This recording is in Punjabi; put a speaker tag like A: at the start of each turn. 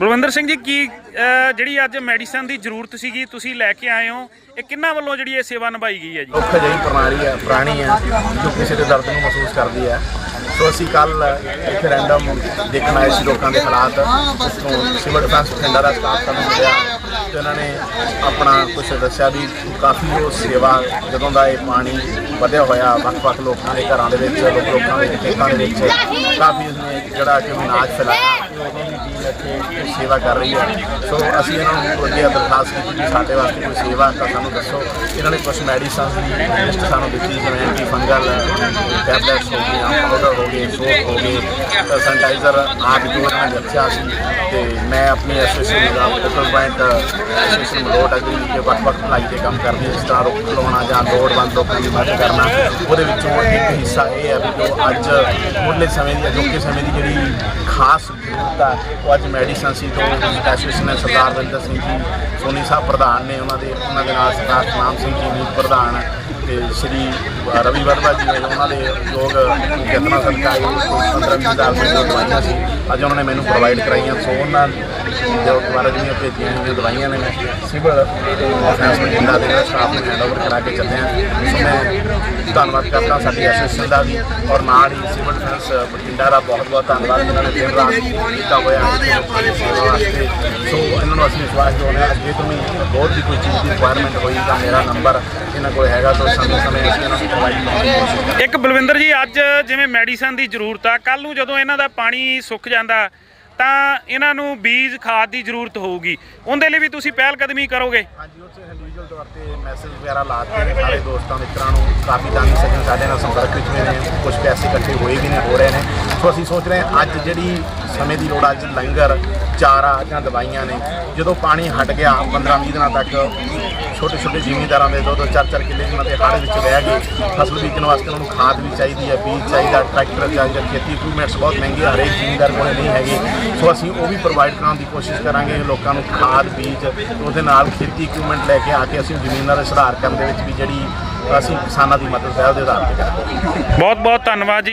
A: ਬਲਵਿੰਦਰ ਸਿੰਘ ਜੀ ਕੀ ਅਹ, ਜਿਹੜੀ ਅੱਜ ਮੈਡੀਸਨ ਦੀ ਜ਼ਰੂਰਤ ਸੀਗੀ ਤੁਸੀਂ ਲੈ ਕੇ ਆਏ ਹੋ? ਇਹ ਕਿੰਨਾ ਵੱਲੋਂ ਜਿਹੜੀ ਇਹ ਸੇਵਾ ਨਿਭਾਈ ਗਈ ਹੈ ਜੀ?
B: ਦੁੱਖ ਜਿਹੀ ਪ੍ਰਣਾਲੀ ਹੈ ਪੁਰਾਣੀ ਹੈ ਜੋ ਕਿਸੇ ਦੇ ਦਰਦ ਨੂੰ ਮਹਿਸੂਸ ਕਰਦੀ ਹੈ। ਸੋ ਅਸੀਂ ਕੱਲ ਇੱਥੇ ਰੈਂਡਮ ਦੇਖਣ ਆਏ ਸੀ ਲੋਕਾਂ ਦੇ ਹਾਲਾਤ। ਉੱਥੋਂ ਸਿਵਲ ਡਿਫੈਂਸ ਬਠਿੰਡਾ ਦਾ ਸਟਾਫ ਸਾਨੂੰ ਮਿਲਿਆ। ਤੇ ਉਹਨਾਂ ਨੇ ਆਪਣਾ ਕੁਝ ਦੱਸਿਆ ਵੀ ਕਾਫੀ ਉਹ ਸੇਵਾ ਜਦੋਂ ਦਾ ਇਹ ਪਾਣੀ ਵਧਿਆ ਹੋਇਆ, ਵੱਖ-ਵੱਖ ਲੋਕਾਂ ਦੇ ਘਰਾਂ ਦੇ ਵਿੱਚ ਲੋਕ ਲੋਕਾਂ ਦੇ ਖੇਤਾਂ ਦੇ ਵਿੱਚ, ਕਾਫੀ ਉਸਨੇ ਜਿਹੜਾ ਕਿ ਅਨਾਜ ਫੈਲਾਇਆ, ਤੇ ਦੀ ਟੀਮ ਇੱਥੇ ਸੇਵਾ ਕਰ ਰਹੀ ਹੈ। ਸੋ ਅਸੀਂ ਇਹਨਾਂ ਨੂੰ ਅੱਗੇ ਦਰਖਾਸਤ ਕੀਤੀ ਕਿ ਸਾਡੇ ਵਾਸਤੇ ਕੋਈ ਸੇਵਾ ਤਾਂ ਸਾਨੂੰ ਦੱਸੋ। ਇਹਨਾਂ ਨੇ ਕੁਝ ਮੈਡੀਸਨ ਦੀ ਲਿਸਟ ਸਾਨੂੰ ਦਿੱਤੀ, ਜਿਵੇਂ ਐਂਟੀ ਫੰਗਲ ਟੈਬਲੇਟਸ ਹੋ ਗਈਆਂ ਪਾਊਡਰ ਹੋ ਗਏ ਸੋਪ ਹੋ ਗਏ ਸੈਨੀਟਾਈਜ਼ਰ ਆਦਿ ਜੋ ਇਹਨਾਂ ਨੇ ਦੱਸਿਆ ਸੀ, ਤੇ ਮੈਂ ਆਪਣੀ ਐਸੋਸੀਏਸ਼ਨ ਦਾ focal point association Malout agri ਦੇ ਵੱਖ-ਵੱਖ ਭਲਾਈ ਦੇ ਕੰਮ ਕਰਦੀ ਹਾਂ ਸਟਾਰ ਖਲੋਣਾ ਜਾਂ ਲੋੜਵੰਦ ਲੋਕਾਂ ਦੀ ਮਦਦ ਕਰਨਾ, ਉਹਦੇ ਵਿੱਚੋਂ ਇੱਕ ਹਿੱਸਾ ਇਹ ਹੈ ਵੀ ਜੋ ਅੱਜ ਮੁੱਢਲੇ ਸਮੇਂ ਦੀ, ਅਜੋਕੇ ਸਮੇਂ ਦੀ ਜਿਹੜੀ ਖਾਸ ਜ਼ਰੂਰਤ ਆ, ਉਹ ਅੱਜ ਮੈਡੀਸਨ ਸੀ ਤੋਂ ਐਸੋਸੀਏਸ਼ਨ ਨੇ ਸਰਦਾਰ ਦਵਿੰਦਰ ਸਿੰਘ ਜੀ, ਸੋਨੀ ਸਾਹਿਬ ਪ੍ਰਧਾਨ ਨੇ ਉਹਨਾਂ ਦੇ ਉਹਨਾਂ ਦੇ ਨਾਲ ਸਰਦਾਰ ਨਾਮ ਸਿੰਘ ਜੀ ਮੀਤ ਪ੍ਰਧਾਨ ਤੇ ਸ਼੍ਰੀ ਰਵੀ ਵਰਮਾ ਜੀ ਨੇ ਉਹਨਾਂ ਦੇ ਲੋਕ ਯਤਨਾਂ ਸਰਕਾਰ ਇਹ 15 20 ਹਜ਼ਾਰ ਰੁਪਏ ਦਵਾਈਆਂ ਸੀ, ਅੱਜ ਉਹਨਾਂ ਨੇ ਮੈਨੂੰ ਪ੍ਰੋਵਾਈਡ ਕਰਾਈਆਂ, ਸੋ ਉਹਨਾਂ ਜੋ ਦੁਬਾਰਾ ਜਿਹੜੀਆਂ ਭੇਜੀਆਂ ਹੋਈਆਂ ਦਵਾਈਆਂ ਨੇ ਮੈਂ ਸਿਵਲ ਡਿਫੈਂਸ ਬਠਿੰਡਾ ਦੇ ਸਟਾਫ ਨੂੰ ਹੈਂਡਓਵਰ ਕਰਾ ਕੇ ਚੱਲੇ ਸੋ ਮੈਂ ਧੰਨਵਾਦ ਕਰਦਾ ਸਾਡੀ ਐਸੋਸੀਏਸ਼ਨ ਦਾ ਵੀ ਔਰ ਨਾਲ ਹੀ ਸਿਵਲ ਡਿਫੈਂਸ ਬਠਿੰਡਾ ਦਾ ਬਹੁਤ ਬਹੁਤ ਧੰਨਵਾਦ ਜਿਨ੍ਹਾਂ ਨੇ ਦਿਨ ਰਾਤ ਕੀਤਾ ਹੋਇਆ ਸੋ ਇਹਨਾਂ ਨੂੰ ਅਸੀਂ ਵਿਸ਼ਵਾਸ ਦਿਵਾਉਂਦੇ ਹਾਂ ਅੱਗੇ ਤੋਂ ਵੀ ਬਹੁਤ ਵੀ ਕੋਈ ਚੀਜ਼ ਦੀ ਰਿਕੁਆਇਰਮੈਂਟ ਹੋਈ ਤਾਂ ਮੇਰਾ ਨੰਬਰ ਇਹਨਾਂ ਕੋਲ ਹੈਗਾ ਤਾਂ ਸਮੇਂ ਸਮੇਂ ਅਸੀਂ ਇਹਨਾਂ ਨੂੰ ਪ੍ਰੋਵਾਈਡ ਕਰਾਂਗੇ
A: ਇੱਕ ਬਲਵਿੰਦਰ ਜੀ ਅੱਜ ਜਿਵੇਂ ਮੈਡੀਸਨ ਦੀ ਜ਼ਰੂਰਤ ਆ ਕੱਲ ਨੂੰ ਜਦੋਂ ਇਹਨਾਂ ਦਾ ਪਾਣੀ ਸੁੱਕ ਜਾਂਦਾ ਤਾਂ ਇਹਨਾਂ ਨੂੰ ਬੀਜ ਖਾਦ ਦੀ ਜ਼ਰੂਰਤ ਹੋਊਗੀ। ਉਹਦੇ ਲਈ ਵੀ ਤੁਸੀਂ ਪਹਿਲ ਕਦਮੀ ਕਰੋਗੇ।
B: ਹਾਂਜੀ, ਉੱਥੇ ਇੰਡੀਵਿਜੂਅਲ ਤੌਰ ਤੇ ਮੈਸੇਜ ਵਗੈਰਾ ਲਾਤੇ ਨੇ ਸਾਰੇ ਦੋਸਤਾਂ, ਮਿੱਤਰਾਂ ਨੂੰ। ਕਾਫੀ ਦਾਨੀ ਸੱਜਣ ਸਾਡੇ ਨਾਲ ਸੰਪਰਕ ਵਿੱਚ ਵੀ ਨੇ ਕੁਝ ਪੈਸੇ ਇਕੱਠੇ ਹੋਏ ਵੀ ਨੇ, ਹੋ ਰਹੇ ਨੇ। ਸੋ ਅਸੀਂ ਸੋਚ ਰਹੇ ਹਾਂ, ਅੱਜ ਜਿਹੜੀ ਸਮੇਂ ਦੀ ਲੋੜ ਅੱਜ ਲੰਗਰ, ਚਾਰਾ ਜਾਂ ਦਵਾਈਆਂ ਨੇ। ਜਦੋਂ ਪਾਣੀ ਹਟ ਗਿਆ 15-20 ਦਿਨਾਂ ਤੱਕ ਛੋਟੇ ਛੋਟੇ ਜ਼ਿਮੀਂਦਾਰਾਂ ਦੇ ਦੋ ਦੋ ਚਾਰ ਚਾਰ ਕਿੱਲੇ ਉਹਨਾਂ ਦੇ ਹੜ੍ਹ ਵਿੱਚ ਰਹਿ ਗਏ। ਫਸਲ ਬੀਜਣ ਵਾਸਤੇ ਉਹਨਾਂ ਨੂੰ ਖਾਦ ਵੀ ਚਾਹੀਦੀ ਹੈ, ਬੀਜ ਚਾਹੀਦਾ, ਟਰੈਕਟਰ ਚਾਹੀਦਾ ਖੇਤੀ ਇਕਵਿਪਮੈਂਟਸ ਬਹੁਤ ਮਹਿੰਗੇ ਹਰੇਕ ਜ਼ਿਮੀਂਦਾਰ ਕੋਲ ਨਹੀਂ ਹੈਗੇ। ਸੋ ਅਸੀਂ ਉਹ ਵੀ ਪ੍ਰੋਵਾਈਡ ਕਰਾਉਣ ਦੀ ਕੋਸ਼ਿਸ਼ ਕਰਾਂਗੇ, ਲੋਕਾਂ ਨੂੰ ਖਾਦ, ਬੀਜ, ਉਹਦੇ ਨਾਲ ਖੇਤੀ ਇਕਵਿਪਮੈਂਟ ਲੈ ਕੇ ਆ ਕੇ ਅਸੀਂ ਜ਼ਮੀਨਾਂ ਦਾ ਸੁਧਾਰ ਕਰਨ ਦੇ ਵਿੱਚ ਵੀ ਜਿਹੜੀ ਅਸੀਂ ਕਿਸਾਨਾਂ ਦੀ ਮਦਦ ਹੈ, ਉਹਦੇ ਆਧਾਰ ਤੇ ਕਰਾਂਗੇ।
A: ਬਹੁਤ ਬਹੁਤ ਧੰਨਵਾਦ ਜੀ।